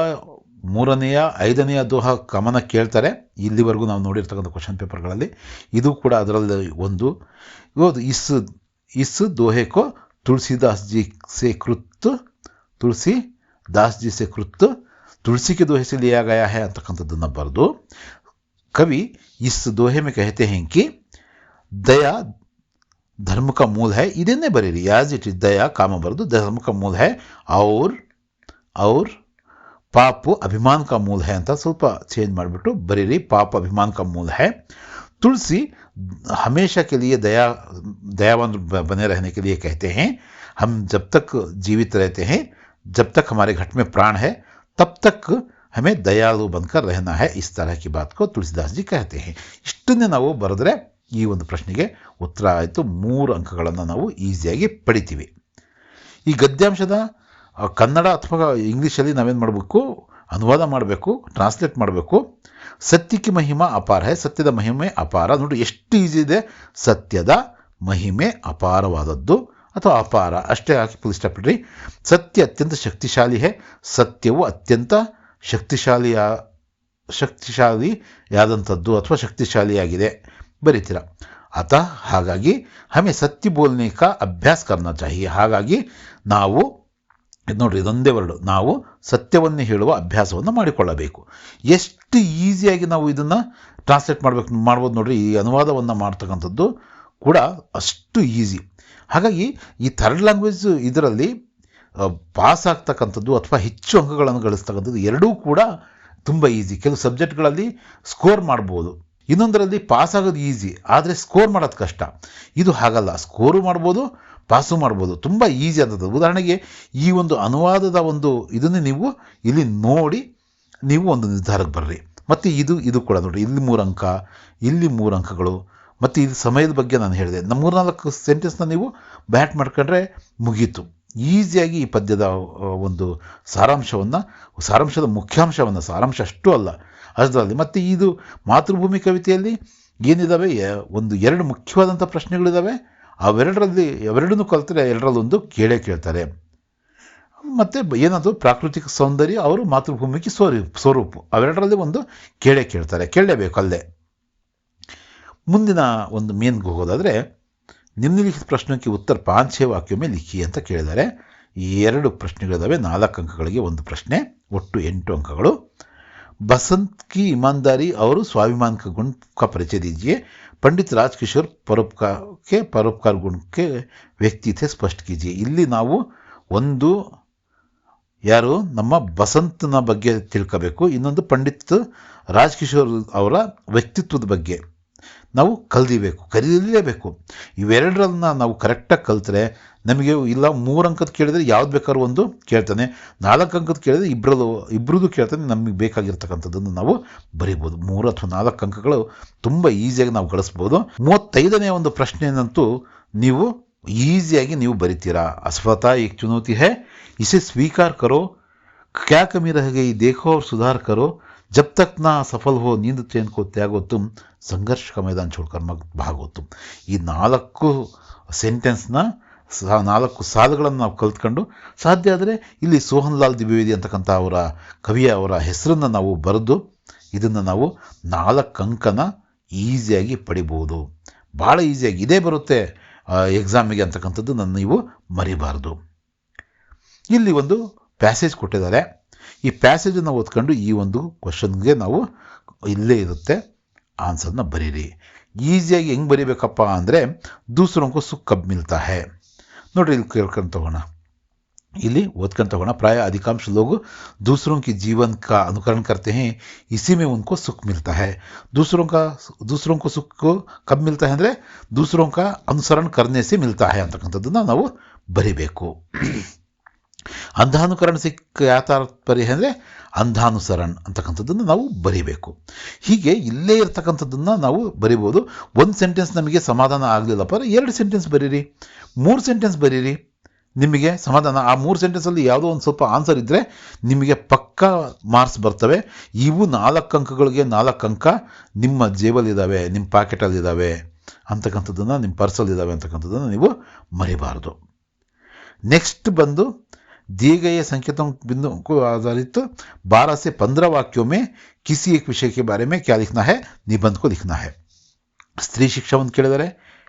ಮೂರನೆಯ, ಐದನೆಯ ದೋಹ ಕಮನ ಕೇಳ್ತಾರೆ. ಇಲ್ಲಿವರೆಗೂ ನಾವು ನೋಡಿರ್ತಕ್ಕಂಥ ಕ್ವಶನ್ ಪೇಪರ್ಗಳಲ್ಲಿ ಇದು ಕೂಡ ಅದರಲ್ಲಿ ಒಂದು. ಇವತ್ತು ಇಸ್ ಇಸ್ ದೋಹೆಕೋ ತುಳಸಿದಾಸ್ ಜಿ ಸೇ ಕೃತ್, ತುಳಸಿ ದಾಸ್ ಜಿ ಸೇ ಕೃತ್ तुलसी के दोहे से लिया गया है ಅಂತಕ್ಕಂಥದ್ದನ್ನು ಬರೆದು ಕವಿ ಇಸ್ ದೋಹೆ ಮೇ ಕಹತೆ हैं कि ದಯಾ धर्म का मूल है ಇದನ್ನೇ ಬರೀರಿ ಯಾಸ್ ಇಟ್ ಇಸ್ ದಯಾ ಕಾಮ ಬರೆದು ಧರ್ಮ का मूल है और और ಪಾಪ ಅಭಿಮಾನ್ का मूल है ಅಂತ ಸ್ವಲ್ಪ ಚೇಂಜ್ ಮಾಡಿಬಿಟ್ಟು ಬರೀರಿ ಪಾಪ ಅಭಿಮಾನ್ का मूल है तुलसी हमेशा के लिए दया दयावान ब- बने रहने के लिए कहते हैं हम जब तक जीवित रहते हैं जब तक हमारे घट में प्राण है तब तक हमें दयालु बनकर रहना है इस तरह की बात को तुलसीदास जी कहते हैं ಇಷ್ಟನ್ನೇ ನಾವು ಬರೆದ್ರೆ ಈ ಒಂದು ಪ್ರಶ್ನೆಗೆ ಉತ್ತರ ಆಯಿತು ಮೂರು ಅಂಕಗಳನ್ನು ನಾವು ಈಸಿಯಾಗಿ ಪಡಿತೀವಿ ಈ ಗದ್ಯಾಂಶದ ಆ, ಕನ್ನಡ ಅಥವಾ ಇಂಗ್ಲೀಷಲ್ಲಿ ನಾವೇನು ಮಾಡಬೇಕು ಅನುವಾದ ಮಾಡಬೇಕು ಟ್ರಾನ್ಸ್ಲೇಟ್ ಮಾಡಬೇಕು ಸತ್ಯಕ್ಕೆ ಮಹಿಮಾ ಅಪಾರ ಹೇ ಸತ್ಯದ ಮಹಿಮೆ ಅಪಾರ ನೋಡಿ ಎಷ್ಟು ಈಸಿ ಇದೆ ಸತ್ಯದ ಮಹಿಮೆ ಅಪಾರವಾದದ್ದು ಅಥವಾ ಅಪಾರ. ಅಷ್ಟೇ ಹಾಕಿ ಇಷ್ಟಪಡ್ರಿ ಸತ್ಯ ಅತ್ಯಂತ ಶಕ್ತಿಶಾಲಿ ಹೇ. ಸತ್ಯವು ಅತ್ಯಂತ ಶಕ್ತಿಶಾಲಿಯ ಶಕ್ತಿಶಾಲಿಯಾದಂಥದ್ದು ಅಥವಾ ಶಕ್ತಿಶಾಲಿಯಾಗಿದೆ ಬರೀತೀರ? ಅತಃ ಹಾಗಾಗಿ ಹಮೆ ಸತ್ಯ ಬೋಲ್ನೆ ಕಾ ಅಭ್ಯಾಸ ಕರ್ನಾ ಚಾಹಿ ಹಾಗಾಗಿ ನಾವು, ಇದು ನೋಡ್ರಿ, ಇದೊಂದೇ ವರ್ಡು. ನಾವು ಸತ್ಯವನ್ನು ಹೇಳುವ ಅಭ್ಯಾಸವನ್ನು ಮಾಡಿಕೊಳ್ಳಬೇಕು. ಎಷ್ಟು ಈಸಿಯಾಗಿ ನಾವು ಇದನ್ನು ಟ್ರಾನ್ಸ್ಲೇಟ್ ಮಾಡಬೇಕು, ಮಾಡ್ಬೋದು ನೋಡ್ರಿ. ಈ ಅನುವಾದವನ್ನು ಮಾಡ್ತಕ್ಕಂಥದ್ದು ಕೂಡ ಅಷ್ಟು ಈಸಿ. ಹಾಗಾಗಿ ಈ ಥರ್ಡ್ ಲ್ಯಾಂಗ್ವೇಜ್ ಇದರಲ್ಲಿ ಪಾಸ್ ಆಗ್ತಕ್ಕಂಥದ್ದು ಅಥವಾ ಹೆಚ್ಚು ಅಂಕಗಳನ್ನು ಗಳಿಸ್ತಕ್ಕಂಥದ್ದು ಎರಡೂ ಕೂಡ ತುಂಬ ಈಸಿ ಕೆಲವು ಸಬ್ಜೆಕ್ಟ್ಗಳಲ್ಲಿ ಸ್ಕೋರ್ ಮಾಡ್ಬೋದು. ಇನ್ನೊಂದರಲ್ಲಿ ಪಾಸ್ ಆಗೋದು ಈಸಿ ಆದರೆ ಸ್ಕೋರ್ ಮಾಡೋದು ಕಷ್ಟ. ಇದು ಹಾಗಲ್ಲ. ಸ್ಕೋರು ಮಾಡ್ಬೋದು, ಪಾಸು ಮಾಡ್ಬೋದು. ತುಂಬ ಈಸಿ ಅಂತದ್ದು ಉದಾಹರಣೆಗೆ ಈ ಒಂದು ಅನುವಾದದ ಒಂದು ಇದನ್ನು ನೀವು ಇಲ್ಲಿ ನೋಡಿ, ನೀವು ಒಂದು ನಿರ್ಧಾರಕ್ಕೆ ಬರ್ರಿ. ಮತ್ತು ಇದು ಇದು ಕೂಡ ನೋಡಿ ಇಲ್ಲಿ ಮೂರು ಅಂಕ, ಇಲ್ಲಿ ಮೂರು ಅಂಕಗಳು ಮತ್ತು ಇದು ಸಮಯದ ಬಗ್ಗೆ ನಾನು ಹೇಳಿದೆ. ನಮ್ಮ ಮೂರ್ನಾಲ್ಕು ಸೆಂಟೆನ್ಸ್ನ ನೀವು ಬ್ಯಾಟ್ ಮಾಡ್ಕೊಂಡ್ರೆ ಮುಗೀತು. ಈಸಿಯಾಗಿ ಈ ಪದ್ಯದ ಒಂದು ಸಾರಾಂಶವನ್ನು, ಸಾರಾಂಶದ ಮುಖ್ಯಾಂಶವನ್ನು, ಸಾರಾಂಶ ಅಷ್ಟು ಅಲ್ಲ ಅದರಲ್ಲಿ ಮತ್ತು ಇದು ಮಾತೃಭೂಮಿ ಕವಿತೆಯಲ್ಲಿ ಏನಿದ್ದಾವೆ ಒಂದು ಎರಡು ಮುಖ್ಯವಾದಂಥ ಪ್ರಶ್ನೆಗಳಿದ್ದಾವೆ ಅವೆರಡರಲ್ಲಿ, ಅವೆರಡನ್ನೂ ಕಲಿತರೆ ಎರಡರಲ್ಲೊಂದು ಕೇಳೇ ಕೇಳ್ತಾರೆ. ಮತ್ತು ಏನದು ಪ್ರಾಕೃತಿಕ ಸೌಂದರ್ಯ ಅವರು ಮಾತೃಭೂಮಿಗೆ ಸ್ವರೂಪ ಸ್ವರೂಪ, ಅವೆರಡರಲ್ಲಿ ಒಂದು ಕೇಳೇ ಕೇಳ್ತಾರೆ. ಕೇಳಲೇಬೇಕು ಅಲ್ಲೇ. ಮುಂದಿನ ಒಂದು ಮೇನ್ಗೆ ಹೋಗೋದಾದರೆ ನಿಮ್ನಲಿಖಿತ ಪ್ರಶ್ನೆಗೆ ಉತ್ತರ ಪಾಂಚೆ ವಾಕ್ಯಮೆ ಲಿಖಿ ಅಂತ ಕೇಳಿದ್ದಾರೆ. ಎರಡು ಪ್ರಶ್ನೆಗಳಿದ್ದಾವೆ ನಾಲ್ಕು ಅಂಕಗಳಿಗೆ ಒಂದು ಪ್ರಶ್ನೆ, ಒಟ್ಟು ಎಂಟು ಅಂಕಗಳು. ಬಸಂತ್ ಕಿ ಇಮಾನ್ದಾರಿ ಅವರು ಸ್ವಾಭಿಮಾನಕ ಗುಣ ಕ ಪರಿಚಯ ದೀಜಿಯೇ ಪಂಡಿತ್ ರಾಜ್ಕಿಶೋರ್ ಪರೋಪಕಾರಕ್ಕೆ, ಪರೋಪಕಾರ ಗುಣಕ್ಕೆ ವ್ಯಕ್ತಿತೆ ಸ್ಪಷ್ಟ ಕೀಜಿ ಇಲ್ಲಿ ನಾವು ಒಂದು, ಯಾರು? ನಮ್ಮ ಬಸಂತನ ಬಗ್ಗೆ ತಿಳ್ಕೋಬೇಕು. ಇನ್ನೊಂದು ಪಂಡಿತ್ ರಾಜ್ಕಿಶೋರ್ ಅವರ ವ್ಯಕ್ತಿತ್ವದ ಬಗ್ಗೆ. ನಾವು ಕಲ್ದಿಬೇಕು, ಕಲಿಯಲೇಬೇಕು. ಇವೆರಡರನ್ನ ನಾವು ಕರೆಕ್ಟಾಗಿ ಕಲಿತ್ರೆ ನಮಗೆ ಇಲ್ಲ ಮೂರು ಅಂಕದ ಕೇಳಿದರೆ ಯಾವ್ದು ಬೇಕಾದ್ರೂ ಒಂದು ಕೇಳ್ತಾನೆ, ನಾಲ್ಕು ಅಂಕದ ಕೇಳಿದರೆ ಇಬ್ಬರದು ಇಬ್ಬರದು ಕೇಳ್ತಾನೆ ನಮಗೆ ಬೇಕಾಗಿರ್ತಕ್ಕಂಥದ್ದನ್ನು ನಾವು ಬರಿಬೋದು. ಮೂರು ಅಥವಾ ನಾಲ್ಕು ಅಂಕಗಳು ತುಂಬ ಈಸಿಯಾಗಿ ನಾವು ಗಳಿಸ್ಬೋದು. ಮೂವತ್ತೈದನೇ ಒಂದು ಪ್ರಶ್ನೆಯನ್ನಂತೂ ನೀವು ಈಸಿಯಾಗಿ ನೀವು ಬರಿತೀರಾ. ಅಸ್ಪತಾ ಏಕ್ ಚುನೌತಿ ಹೇ, ಇಸೆ ಸ್ವೀಕಾರ ಕರೋ ಕ್ಯಾ ಕಮಿ ರಹಗೆ ಈ ದೇಖೋ ಸುಧಾರ್ ಕರೋ जब तक ना सफल हो नींद चैन को त्यागो तुम ಸಂಘರ್ಷ का मैदान छोड़कर मग भागो तुम ಈ ನಾಲ್ಕು ಸೆಂಟೆನ್ಸ್ನ ಸಾ- ನಾಲ್ಕು ಸಾಲುಗಳನ್ನು ನಾವು ಕಲ್ತ್ಕೊಂಡು ಸಾಧ್ಯ ಆದರೆ ಇಲ್ಲಿ ಸೋಹನ್ ಲಾಲ್ ದ್ವಿವೇದಿ ಅಂತಕ್ಕಂಥ ಅವರ ಕವಿಯ ಅವರ ಹೆಸರನ್ನು ನಾವು ಬರೆದು ಇದನ್ನು ನಾವು ನಾಲ್ಕು ಅಂಕನ ಈಸಿಯಾಗಿ ಪಡಿಬೋದು ಭಾಳ ಈಸಿಯಾಗಿ ಇದೇ ಬರುತ್ತೆ ಎಕ್ಸಾಮಿಗೆ ಅಂತಕ್ಕಂಥದ್ದು ನನ್ನ ನೀವು ಮರಿಬಾರ್ದು ಇಲ್ಲಿ ಒಂದು ಪ್ಯಾಸೇಜ್ ಕೊಟ್ಟಿದ್ದಾರೆ ಈ ಪ್ಯಾಸೇಜನ್ನು ಓದ್ಕೊಂಡು ಈ ಒಂದು ಕ್ವಶನ್ಗೆ ನಾವು ಇಲ್ಲೇ ಇರುತ್ತೆ ಆನ್ಸರ್ನ ಬರೀರಿ ಈಸಿಯಾಗಿ ಹೆಂಗೆ ಬರೀಬೇಕಪ್ಪ ಅಂದರೆ ದೂಸರೋಂಕು ಸುಖ ಕಬ್ ಮಿಲ್ತಾ ಹೇ ನೋಡ್ರಿ ಇಲ್ಲಿ ಕೇಳ್ಕೊಂಡು ತಗೋಣ ಇಲ್ಲಿ ಓದ್ಕೊಂಡು ತಗೋಣ प्राय अधिकांश लोग दूसरों के जीवन का अनुकरण करते हैं इसी में उनको सुख मिलता है दूसरों का दूसरों को सुख को कब मिलता है ಅಂದರೆ दूसरों का अनुसरण करने से मिलता है ಅಂತಕ್ಕಂಥದ್ದನ್ನು ನಾವು ಬರಿಬೇಕು ಅಂಧಾನುಕರಣ ಸಿಕ್ಕ ಯಾತಾತ್ಪರ್ಯ ಅಂದರೆ ಅಂಧಾನುಸರಣ್ ಅಂತಕ್ಕಂಥದ್ದನ್ನು ನಾವು ಬರೀಬೇಕು. ಹೀಗೆ ಇಲ್ಲೇ ಇರ್ತಕ್ಕಂಥದ್ದನ್ನು ನಾವು ಬರಿಬೋದು. ಒಂದು ಸೆಂಟೆನ್ಸ್ ನಮಗೆ ಸಮಾಧಾನ ಆಗಲಿಲ್ಲಪ್ಪ ಅಂದರೆ ಎರಡು ಸೆಂಟೆನ್ಸ್ ಬರೀರಿ. ಮೂರು ಸೆಂಟೆನ್ಸ್ ಬರೀರಿ. ನಿಮಗೆ ಸಮಾಧಾನ, ಆ ಮೂರು ಸೆಂಟೆನ್ಸಲ್ಲಿ ಯಾವುದೋ ಒಂದು ಸ್ವಲ್ಪ ಆನ್ಸರ್ ಇದ್ದರೆ ನಿಮಗೆ ಪಕ್ಕ ಮಾರ್ಕ್ಸ್ ಬರ್ತವೆ. ಇವು ನಾಲ್ಕು ಅಂಕಗಳಿಗೆ ನಾಲ್ಕು ಅಂಕ ನಿಮ್ಮ ಜೇಬಲ್ಲಿದ್ದಾವೆ ನಿಮ್ಮ ಪಾಕೆಟಲ್ಲಿದ್ದಾವೆ ಅಂತಕ್ಕಂಥದ್ದನ್ನು ನಿಮ್ಮ ಪರ್ಸಲ್ಲಿದ್ದಾವೆ ಅಂತಕ್ಕಂಥದ್ದನ್ನು ನೀವು ಮರಿಬಾರ್ದು. ನೆಕ್ಸ್ಟ್ ಬಂದು दिए गए संकेतों बिंदुओं को आधारित बारह से पंद्रह वाक्यों में किसी एक विषय के बारे में क्या लिखना है निबंध को लिखना है ಸ್ತ್ರೀ ಶಿಕ್ಷಾ ಒಂದು ಕೇಳಿದ್ದಾರೆ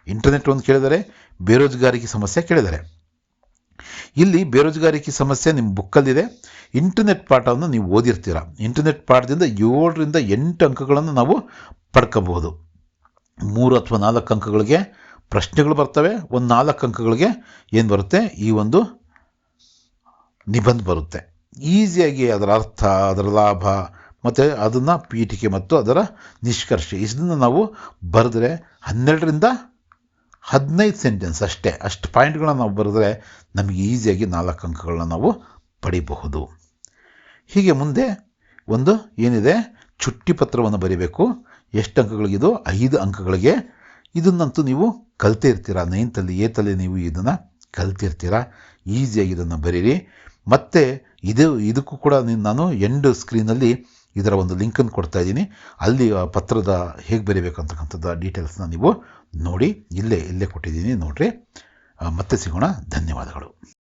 ಇಂಟರ್ನೆಟ್ ಒಂದು ಕೇಳಿದ್ದಾರೆ ಬೇರೋಜ್ಗಾರಿಕೆ ಸಮಸ್ಯೆ ಕೇಳಿದ್ದಾರೆ ಇಲ್ಲಿ ಬೇರೋಜ್ಗಾರಿಕೆ ಸಮಸ್ಯೆ ನಿಮ್ಮ ಬುಕ್ಕಲ್ಲಿದೆ ಇಂಟರ್ನೆಟ್ ಪಾಠವನ್ನು ನೀವು ಓದಿರ್ತೀರ ಇಂಟರ್ನೆಟ್ ಪಾಠದಿಂದ ಏಳರಿಂದ ಎಂಟು ಅಂಕಗಳನ್ನು ನಾವು ಪಡ್ಕೋಬಹುದು ಮೂರು ಅಥವಾ ನಾಲ್ಕು ಅಂಕಗಳಿಗೆ ಪ್ರಶ್ನೆಗಳು ಬರ್ತವೆ ಒಂದು ನಾಲ್ಕು ಅಂಕಗಳಿಗೆ ಏನು ಬರುತ್ತೆ ಈ ಒಂದು ನಿಬಂಧ ಬರುತ್ತೆ. ಈಸಿಯಾಗಿ ಅದರ ಅರ್ಥ, ಅದರ ಲಾಭ, ಮತ್ತು ಅದನ್ನು ಪೀಠಿಕೆ ಮತ್ತು ಅದರ ನಿಷ್ಕರ್ಷೆ. ಇದನ್ನು ನಾವು ಬರೆದ್ರೆ ಹನ್ನೆರಡರಿಂದ ಹದಿನೈದು ಸೆಂಟೆನ್ಸ್ ಅಷ್ಟೇ. ಅಷ್ಟು ಪಾಯಿಂಟ್ಗಳನ್ನ ನಾವು ಬರೆದ್ರೆ ನಮಗೆ ಈಸಿಯಾಗಿ ನಾಲ್ಕು ಅಂಕಗಳನ್ನ ನಾವು ಪಡಿಬಹುದು. ಹೀಗೆ ಮುಂದೆ ಒಂದು ಏನಿದೆ? ಚುಟ್ಟಿ ಪತ್ರವನ್ನು ಬರೀಬೇಕು. ಎಷ್ಟು ಅಂಕಗಳಿಗಿದು ಐದು ಅಂಕಗಳಿಗೆ. ಇದನ್ನಂತೂ ನೀವು ಕಲ್ತಿರ್ತೀರ ನೈನ್ತಲ್ಲಿ, ಏತಲ್ಲಿ ನೀವು ಇದನ್ನು ಕಲ್ತಿರ್ತೀರ ಈಸಿಯಾಗಿ ಇದನ್ನು ಬರೀರಿ. ಮತ್ತು ಇದು, ಇದಕ್ಕೂ ಕೂಡ ನೀನು ಎಂಡ್ ಸ್ಕ್ರೀನಲ್ಲಿ ಇದರ ಒಂದು ಲಿಂಕನ್ನು ಕೊಡ್ತಾ ಇದ್ದೀನಿ. ಅಲ್ಲಿ ಆ ಪತ್ರದ ಹೇಗೆ ಬರೀಬೇಕಂತಕ್ಕಂಥದ್ದು ಡೀಟೇಲ್ಸ್ನ ನೀವು ನೋಡಿ, ಇಲ್ಲೇ ಇಲ್ಲೇ ಕೊಟ್ಟಿದ್ದೀನಿ ನೋಡಿರಿ. ಮತ್ತೆ ಸಿಗೋಣ. ಧನ್ಯವಾದಗಳು.